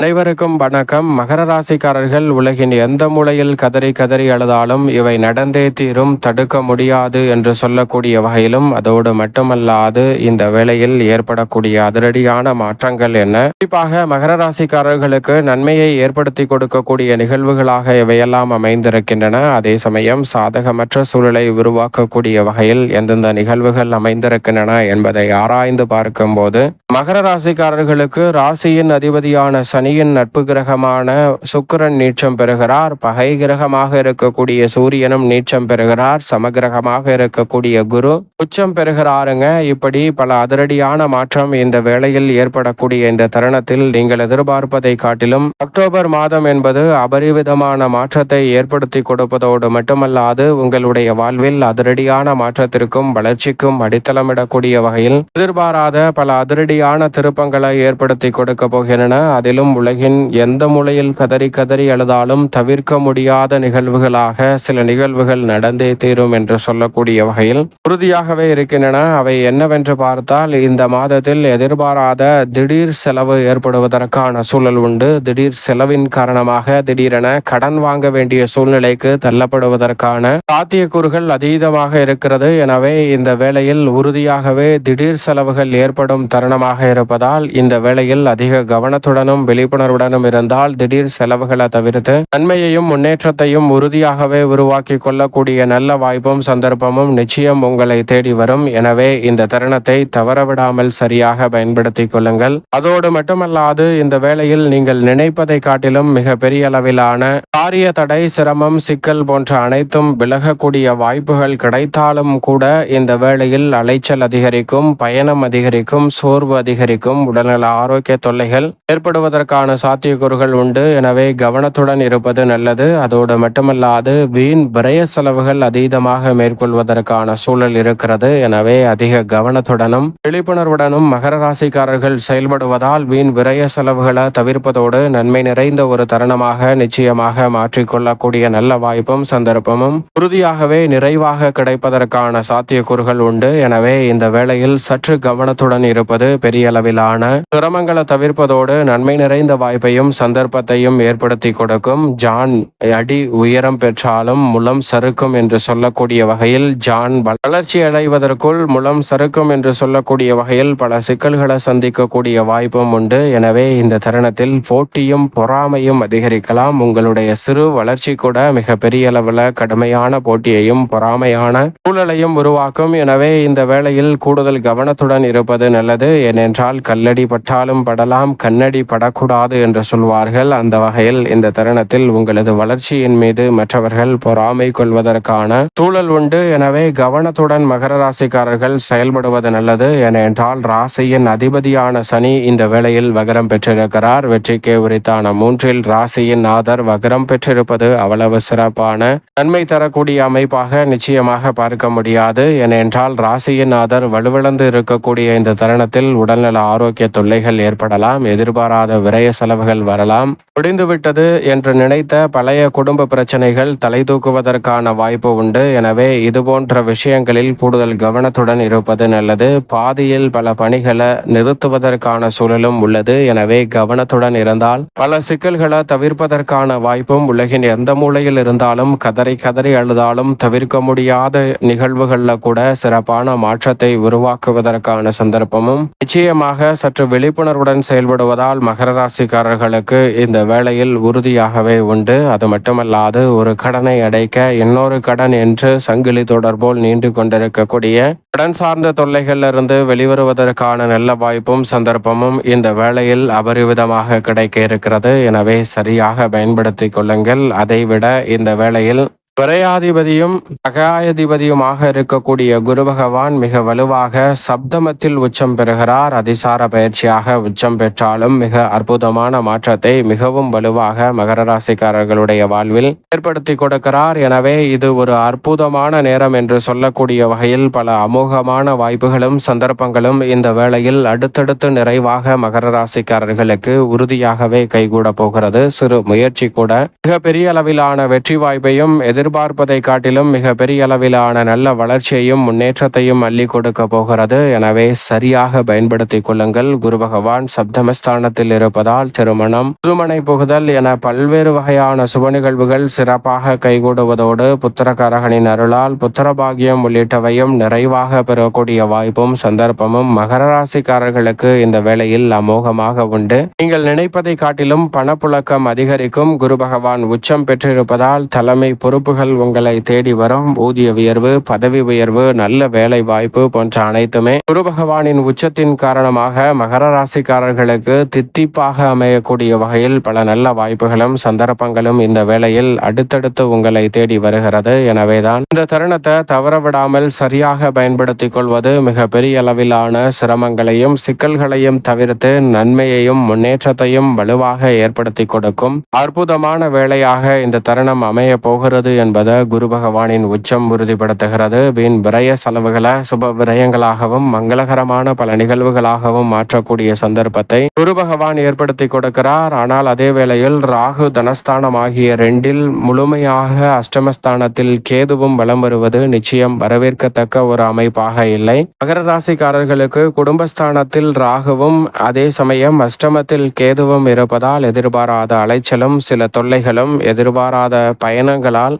அனைவருக்கும் வணக்கம். மகர ராசிக்காரர்கள் உலகின் எந்த மூலையில் கதறி கதறி அழுதாலும் இவை நடந்தே தீரும் தடுக்க முடியாது என்று சொல்லக்கூடிய வகையிலும் அதோடு மட்டுமல்லாது இந்த வேளையில் ஏற்படக்கூடிய அதிரடியான மாற்றங்கள் என்ன? குறிப்பாக மகர ராசிக்காரர்களுக்கு நன்மையை ஏற்படுத்தி கொடுக்கக்கூடிய நிகழ்வுகளாக இவையெல்லாம் அமைந்திருக்கின்றன. அதே சமயம் சாதகமற்ற சூழலை உருவாக்கக்கூடிய வகையில் எந்தெந்த நிகழ்வுகள் அமைந்திருக்கின்றன என்பதை ஆராய்ந்து பார்க்கும்போது மகர ராசிக்காரர்களுக்கு ராசியின் அதிபதியான சனியின் நட்பு கிரகமான சுக்கிரன் நீச்சம் பெறுகிறார். பகை கிரகமாக இருக்கக்கூடிய சூரியனும் நீச்சம் பெறுகிறார். சமகிரகமாக இருக்கக்கூடிய குரு உச்சம் பெறுகிறாருங்க. இப்படி பல அதிரடியான மாற்றம் இந்த வேளையில் ஏற்படக்கூடிய இந்த தருணத்தில் நீங்கள் எதிர்பார்ப்பதை காட்டிலும் அக்டோபர் மாதம் என்பது அபரிவிதமான மாற்றத்தை ஏற்படுத்தி கொடுப்பதோடு மட்டுமல்லாது உங்களுடைய வாழ்வில் அதிரடியான மாற்றத்திற்கும் வளர்ச்சிக்கும் அடித்தளமிடக்கூடிய வகையில் எதிர்பாராத பல அதிரடியான திருப்பங்களை ஏற்படுத்தி கொடுக்க போகின்றன. அதிலும் உலகின் எந்த மூலையில் கதறி கதறி அழுதாலும் தவிர்க்க முடியாத நிகழ்வுகளாக சில நிகழ்வுகள் நடந்தே தீரும் என்று சொல்லக்கூடிய வகையில் உறுதியாகவே இருக்கின்றன. அவை என்னவென்று பார்த்தால் இந்த மாதத்தில் எதிர்பாராத திடீர் செலவு ஏற்படுவதற்கான சூழல் உண்டு. திடீர் செலவின் காரணமாக திடீரென கடன் வாங்க வேண்டிய சூழ்நிலைக்கு தள்ளப்படுவதற்கான சாத்தியக்கூறுகள் அதீதமாக இருக்கிறது. எனவே இந்த வேளையில் உறுதியாகவே திடீர் செலவுகள் ஏற்படும் தருணமாக இருப்பதால் இந்த வேளையில் அதிக கவனத்துடனும் வெளி விழிப்புணர்வுடனும் இருந்தால் திடீர் செலவுகளை தவிர்த்து நன்மையையும் முன்னேற்றத்தையும் உறுதியாகவே உருவாக்கி கொள்ளக்கூடிய நல்ல வாய்ப்பும் சந்தர்ப்பமும் நிச்சயம் உங்களை தேடி வரும். எனவே இந்த தருணத்தை தவறவிடாமல் சரியாக பயன்படுத்திக் கொள்ளுங்கள். அதோடு மட்டுமல்லாது இந்த வேளையில் நீங்கள் நினைப்பதை காட்டிலும் மிக பெரிய அளவிலான காரிய தடை சிரமம் சிக்கல் போன்ற அனைத்தும் விலகக்கூடிய வாய்ப்புகள் கிடைத்தாலும் கூட இந்த வேளையில் அலைச்சல் அதிகரிக்கும் பயணம் அதிகரிக்கும் சோர்வு அதிகரிக்கும் உடல்நல ஆரோக்கிய தொல்லைகள் ஏற்படுவதற்கான சாத்தியக்கூறுகள் உண்டு. எனவே கவனத்துடன் இருப்பது நல்லது. அதோடு மட்டுமல்லாது வீண் விரய செலவுகள் அதீதமாக மேற்கொள்வதற்கான சூழல் இருக்கிறது. எனவே அதிக கவனத்துடனும் விழிப்புணர்வுடனும் மகர ராசிக்காரர்கள் செயல்படுவதால் வீண் விரய செலவுகளை தவிர்ப்பதோடு நன்மை நிறைந்த ஒரு தருணமாக நிச்சயமாக மாற்றிக்கொள்ளக்கூடிய நல்ல வாய்ப்பும் சந்தர்ப்பமும் உறுதியாகவே நிறைவாக கிடைப்பதற்கான சாத்தியக்கூறுகள் உண்டு. எனவே இந்த வேளையில் சற்று கவனத்துடன் இருப்பது பெரிய அளவிலான சிரமங்களை தவிர்ப்பதோடு நன்மை நிறைந்த வாய்ப்பையும் சந்தர்ப்பத்தையும் ஏற்படுத்தி கொடுக்கும். ஜான் அடி உயரம் பெற்றாலும் முலம் சறுக்கும் என்று சொல்லக்கூடிய வகையில் ஜான் வளர்ச்சி அடைவதற்குள் முலம் சறுக்கும் என்று சொல்லக்கூடிய வகையில் பல சிக்கல்களை சந்திக்கக்கூடிய வாய்ப்பும் உண்டு. எனவே இந்த தருணத்தில் போட்டியும் பொறாமையும் அதிகரிக்கலாம். உங்களுடைய சிறு வளர்ச்சி கூட மிக பெரிய அளவில் கடுமையான போட்டியையும் பொறாமையான சூழலையும் உருவாக்கும். எனவே இந்த வேளையில் கூடுதல் கவனத்துடன் இருப்பது நல்லது. ஏனென்றால் கல்லடி பட்டாலும் படலாம் கண்ணடி படக்கூடாது என்று சொல்வார்கள். அந்த வகையில் இந்த தருணத்தில் உங்களது வளர்ச்சியின் மீது மற்றவர்கள் பொறாமை கொள்வதற்கான சூழல் உண்டு. எனவே கவனத்துடன் மகர ராசிக்காரர்கள் செயல்படுவது நல்லது. ஏனென்றால் ராசியின் அதிபதியான சனி இந்த வேளையில் வகரம் பெற்றிருக்கிறார். வெற்றிக்கு உரித்தான மூன்றில் ராசியின் ஆதர் வகரம் பெற்றிருப்பது அவ்வளவு சிறப்பான நன்மை தரக்கூடிய அமைப்பாக நிச்சயமாக பார்க்க முடியாது. ஏனென்றால் ராசியின் ஆதர் வலுவிழந்து இருக்கக்கூடிய இந்த தருணத்தில் உடல்நல ஆரோக்கிய தொல்லைகள் ஏற்படலாம். எதிர்பாராத நிறைய செலவுகள் வரலாம். முடிந்துவிட்டது என்று நினைத்த பழைய குடும்ப பிரச்சனைகள் தலை தூக்குவதற்கான வாய்ப்பு உண்டு. எனவே இது போன்ற விஷயங்களில் கூடுதல் கவனத்துடன் இருப்பது நல்லது. பாதியில் பல பணிகளை நிறுத்துவதற்கான சூழலும் உள்ளது. எனவே கவனத்துடன் இருந்தால் பல சிக்கல்களை தவிர்ப்பதற்கான வாய்ப்பும் உலகின் எந்த மூலையில் இருந்தாலும் கதறி கதறி அழுதாலும் தவிர்க்க முடியாத நிகழ்வுகளில் கூட சிறப்பான மாற்றத்தை உருவாக்குவதற்கான சந்தர்ப்பமும் நிச்சயமாக சற்று விழிப்புணர்வுடன் செயல்படுவதால் மகர ராசிக்காரர்களுக்கு இந்த வேளையில் உறுதியாகவே உண்டு. அது மட்டுமல்லாது ஒரு கடனை அடைக்க இன்னொரு கடன் என்று சங்கிலி தொடர்போல் நீண்டு கொண்டிருக்கக்கூடிய கடன் சார்ந்த தொல்லைகளிலிருந்து வெளிவருவதற்கான நல்ல வாய்ப்பும் சந்தர்ப்பமும் இந்த வேளையில் அபரிவிதமாக கிடைக்க இருக்கிறது. எனவே சரியாக பயன்படுத்திக் கொள்ளுங்கள். அதைவிட இந்த வேளையில் விரையாதிபதியும் அகாயாதிபதியுமாக இருக்கக்கூடிய குரு பகவான் மிக வலுவாக சப்தமத்தில் உச்சம் பெறுகிறார். அதிசார பயிற்சியாக உச்சம் பெற்றாலும் மிக அற்புதமான மாற்றத்தை மிகவும் வலுவாக மகர ராசிக்காரர்களுடைய வாழ்வில் ஏற்படுத்தி கொடுக்கிறார். எனவே இது ஒரு அற்புதமான நேரம் என்று சொல்லக்கூடிய வகையில் பல அமோகமான வாய்ப்புகளும் சந்தர்ப்பங்களும் இந்த வேளையில் அடுத்தடுத்து நிறைவாக மகர ராசிக்காரர்களுக்கு உறுதியாகவே கைகூட போகிறது. சிறு முயற்சி கூட மிக பெரிய அளவிலான வெற்றி வாய்ப்பையும் எதிர் எதிர்பார்ப்பதை காட்டிலும் மிக பெரிய அளவிலான நல்ல வளர்ச்சியையும் முன்னேற்றத்தையும் அள்ளி கொடுக்க போகிறது. எனவே சரியாக பயன்படுத்திக் கொள்ளுங்கள். குரு பகவான் சப்தமஸ்தானத்தில் இருப்பதால் திருமணம் புதுமனை புகுதல் என பல்வேறு வகையான சுப நிகழ்வுகள் சிறப்பாக கைகூடுவதோடு புத்திரகாரகனின் அருளால் புத்திரபாகியம் உள்ளிட்டவையும் நிறைவாக பெறக்கூடிய வாய்ப்பும் சந்தர்ப்பமும் மகர ராசிக்காரர்களுக்கு இந்த வேளையில் அமோகமாக உண்டு. நீங்கள் நினைப்பதை காட்டிலும் பணப்புழக்கம் அதிகரிக்கும். குரு பகவான் உச்சம் பெற்றிருப்பதால் தலைமை பொறுப்புகள் உங்களை தேடி வரும். ஊதிய உயர்வு பதவி உயர்வு நல்ல வேலை வாய்ப்பு போன்ற அனைத்துமே குரு பகவானின் உச்சத்தின் காரணமாக மகர ராசிக்காரர்களுக்கு தித்திப்பாக அமையக்கூடிய வகையில் பல நல்ல வாய்ப்புகளும் சந்தர்ப்பங்களும் இந்த வேளையில் அடுத்தடுத்து உங்களை தேடி வருகிறது. எனவேதான் இந்த தருணத்தை தவறவிடாமல் சரியாக பயன்படுத்திக் கொள்வது மிக பெரிய அளவிலான சிரமங்களையும் சிக்கல்களையும் தவிர்த்து நன்மையையும் முன்னேற்றத்தையும் வலுவாக ஏற்படுத்தி கொடுக்கும் அற்புதமான வேலையாக இந்த தருணம் அமைய போகிறது என்பதை குரு பகவானின் உச்சம் உறுதிப்படுத்துகிறது. வீண் விரய செலவுகளை சுப விரயங்களாகவும் மங்களகரமான பல நிகழ்வுகளாகவும் மாற்றக்கூடிய சந்தர்ப்பத்தை குரு பகவான் ஏற்படுத்தி கொடுக்கிறார். ஆனால் அதே வேளையில் ராகு தனஸ்தானம் ஆகிய ரெண்டில் முழுமையாக அஷ்டமஸ்தானத்தில் கேதுவும் வலம் வருவது நிச்சயம் வரவேற்கத்தக்க ஒரு அமைப்பாக இல்லை. மகர ராசிக்காரர்களுக்கு குடும்பஸ்தானத்தில் ராகுவும் அதே சமயம் அஷ்டமத்தில் கேதுவும் இருப்பதால் எதிர்பாராத அலைச்சலும் சில தொல்லைகளும் எதிர்பாராத பயணங்களால்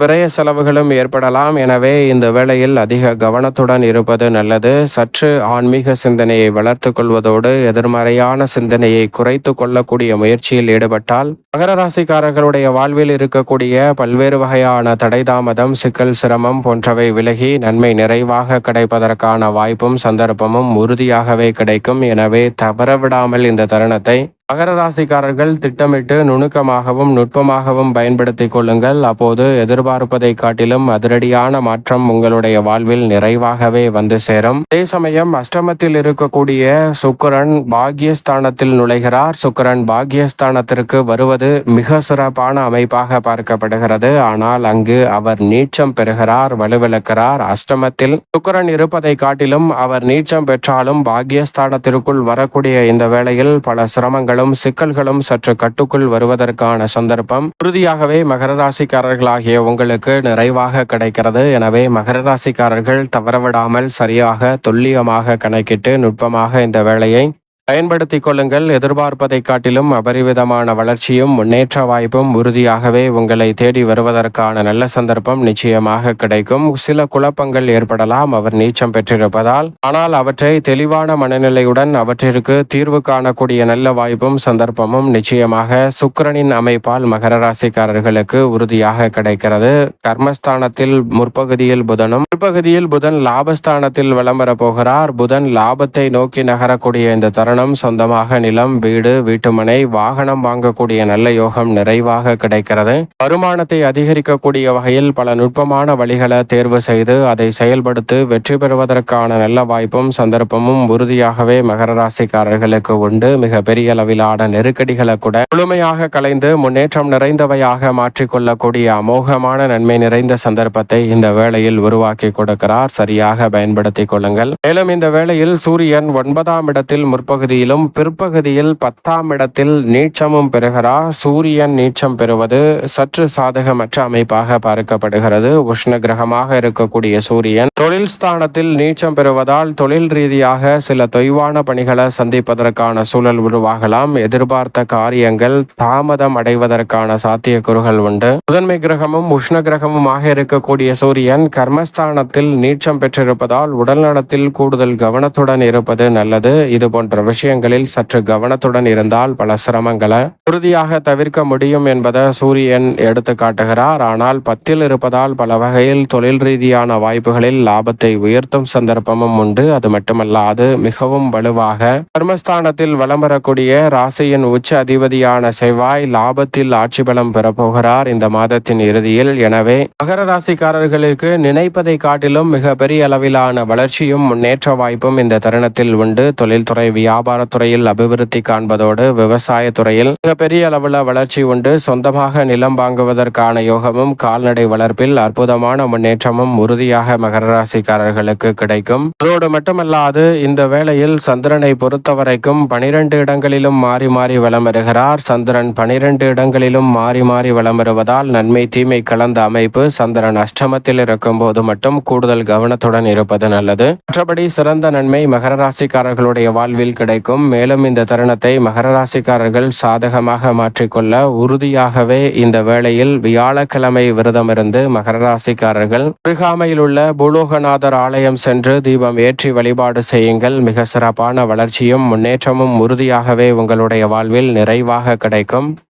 விரய செலவுகளும் ஏற்படலாம். எனவே இந்த வேளையில் அதிக கவனத்துடன் இருப்பது நல்லது. சற்று ஆன்மீக சிந்தனையை வளர்த்து கொள்வதோடு எதிர்மறையான சிந்தனையை குறைத்து கொள்ளக்கூடிய முயற்சியில் ஈடுபட்டால் மகர ராசிக்காரர்களுடைய வாழ்வில் இருக்கக்கூடிய பல்வேறு வகையான தடை தாமதம் சிக்கல் சிரமம் போன்றவை விலகி நன்மை நிறைவாக கிடைப்பதற்கான வாய்ப்பும் சந்தர்ப்பமும் உறுதியாகவே கிடைக்கும். எனவே தவறவிடாமல் இந்த தருணத்தை மகர ராசிக்காரர்கள் திட்டமிட்டு நுணுக்கமாகவும் நுட்பமாகவும் பயன்படுத்திக் கொள்ளுங்கள். அப்போது எதிர்பார்ப்பதை காட்டிலும் அதிரடியான மாற்றம் உங்களுடைய வாழ்வில் நிறைவாகவே வந்து சேரும். அதே சமயம் அஷ்டமத்தில் இருக்கக்கூடிய சுக்கரன் பாக்யஸ்தானத்தில் நுழைகிறார். சுக்கரன் பாக்யஸ்தானத்திற்கு வருவது மிக சிறப்பான அமைப்பாக பார்க்கப்படுகிறது. ஆனால் அங்கு அவர் நீச்சம் பெறுகிறார் வலுவிழக்கிறார். அஷ்டமத்தில் சுக்கரன் இருப்பதை காட்டிலும் அவர் நீச்சம் பெற்றாலும் பாக்யஸ்தானத்திற்குள் வரக்கூடிய இந்த வேளையில் பல சிரமங்கள் சிரமங்களும் சிக்கல்களும் சற்று கட்டுக்குள் வருவதற்கான சந்தர்ப்பம். உறுதியாகவே மகர ராசிக்காரர்களாகிய உங்களுக்கு நிறைவாக கிடைக்கிறது. எனவே மகர ராசிக்காரர்கள் தவறவிடாமல் சரியாக துல்லியமாக கணக்கிட்டு நுட்பமாக இந்த வேலையை பயன்படுத்திக் கொள்ளுங்கள். எதிர்பார்ப்பதை காட்டிலும் அபரிவிதமான வளர்ச்சியும் முன்னேற்ற வாய்ப்பும் உறுதியாகவே உங்களை தேடி வருவதற்கான நல்ல சந்தர்ப்பம் நிச்சயமாக கிடைக்கும். சில குழப்பங்கள் ஏற்படலாம். அவர் நீச்சம் பெற்றிருப்பதால். ஆனால் அவற்றை தெளிவான மனநிலையுடன் அவற்றிற்கு தீர்வு காணக்கூடிய நல்ல வாய்ப்பும் சந்தர்ப்பமும் நிச்சயமாக சுக்கரனின் அமைப்பால் மகர ராசிக்காரர்களுக்கு உறுதியாக கிடைக்கிறது. கர்மஸ்தானத்தில் முற்பகுதியில் புதனும் முற்பகுதியில் புதன் லாபஸ்தானத்தில் விளம்பர போகிறார். புதன் லாபத்தை நோக்கி நகரக்கூடிய இந்த தருணம் சொந்தமாக நிலம் வீடு வீட்டுமனை வாகனம் வாங்கக்கூடிய நல்ல யோகம் நிறைவாக கிடைக்கிறது. வருமானத்தை அதிகரிக்கக்கூடிய வகையில் பல நுட்பமான வழிகளை தேர்வு செய்து அதை செயல்படுத்தி வெற்றி பெறுவதற்கான நல்ல வாய்ப்பும் சந்தர்ப்பமும் உறுதியாகவே மகர ராசிக்காரர்களுக்கு உண்டு. மிக பெரிய அளவிலான நெருக்கடிகளை கூட முழுமையாக கலைந்து முன்னேற்றம் நிறைந்தவையாக மாற்றிக்கொள்ளக்கூடிய அமோகமான நன்மை நிறைந்த சந்தர்ப்பத்தை இந்த வேளையில் உருவாக்கி கொடுக்கிறார். சரியாக பயன்படுத்திக் கொள்ளுங்கள். மேலும் இந்த வேளையில் சூரியன் ஒன்பதாம் இடத்தில் முற்பகு பகுதியிலும் பிற்பகுதியில் பத்தாம் இடத்தில் நீச்சமும் பெறுகிறார் சூரியன் நீச்சம் பெறுவது சற்று சாதகமற்ற அமைப்பாக பார்க்கப்படுகிறது. உஷ்ண கிரகமாக இருக்கக்கூடிய சூரியன் தொழில் ஸ்தானத்தில் நீச்சம் பெறுவதால் தொழில் ரீதியாக சில தொய்வான பணிகளை சந்திப்பதற்கான சூழல் உருவாகலாம். எதிர்பார்த்த காரியங்கள் தாமதம் அடைவதற்கான சாத்தியக்கூறுகள் உண்டு. முதன்மை கிரகமும் உஷ்ண கிரகமுமாக இருக்கக்கூடிய சூரியன் கர்மஸ்தானத்தில் நீச்சம் பெற்றிருப்பதால் உடல்நலத்தில் கூடுதல் கவனத்துடன் இருப்பது நல்லது. இது போன்ற விஷயங்களில் சற்று கவனத்துடன் இருந்தால் பல சிரமங்களை உறுதியாக தவிர்க்க முடியும் என்பதை சூரியன் எடுத்து காட்டுகிறார். ஆனால் பத்தில் இருப்பதால் பல வகையில் தொழில் ரீதியான வாய்ப்புகளில் லாபத்தை உயர்த்தும் சந்தர்ப்பமும் உண்டு. அது மட்டுமல்லாது மிகவும் வலுவாக கர்மஸ்தானத்தில் வலம் வரக்கூடிய ராசியின் உச்ச அதிபதியான செவ்வாய் லாபத்தில் ஆட்சி பலம் பெறப்போகிறார் இந்த மாதத்தின் இறுதியில். எனவே மகர ராசிக்காரர்களுக்கு நினைப்பதை காட்டிலும் மிக பெரிய அளவிலான வளர்ச்சியும் முன்னேற்ற வாய்ப்பும் இந்த தருணத்தில் உண்டு. தொழில்துறை வியாபாரம் வியாபாரத்துறையில் அபிவிருத்தி காண்பதோடு விவசாயத்துறையில் மிகப்பெரிய அளவில் வளர்ச்சி உண்டு. சொந்தமாக நிலம் வாங்குவதற்கான யோகமும் கால்நடை வளர்ப்பில் அற்புதமான முன்னேற்றமும் உறுதியாக மகர ராசிக்காரர்களுக்கு கிடைக்கும். அதோடு மட்டுமல்லாது இந்த வேளையில் சந்திரனை பொறுத்தவரைக்கும் பனிரெண்டு இடங்களிலும் மாறி மாறி வளம் வருகிறார். சந்திரன் பனிரெண்டு இடங்களிலும் மாறி மாறி வளம் வருவதால் நன்மை தீமை கலந்த அமைப்பு சந்திரன் அஷ்டமத்தில் இருக்கும் போது மட்டும் கூடுதல் கவனத்துடன் இருப்பது நல்லது. மற்றபடி சிறந்த நன்மை மகர ராசிக்காரர்களுடைய வாழ்வில் கிடைக்கும் மேலும் இந்த தருணத்தை மகர ராசிக்காரர்கள் சாதகமாக மாற்றிக்கொள்ள உறுதியாகவே இந்த வேளையில் வியாழக்கிழமை விரதமிருந்து மகர ராசிக்காரர்கள் அருகாமையில் உள்ள பூலோகநாதர் ஆலயம் சென்று தீபம் ஏற்றி வழிபாடு செய்யுங்கள். மிக சிறப்பான வளர்ச்சியும் முன்னேற்றமும் உறுதியாகவே உங்களுடைய வாழ்வில் நிறைவாக கிடைக்கும்.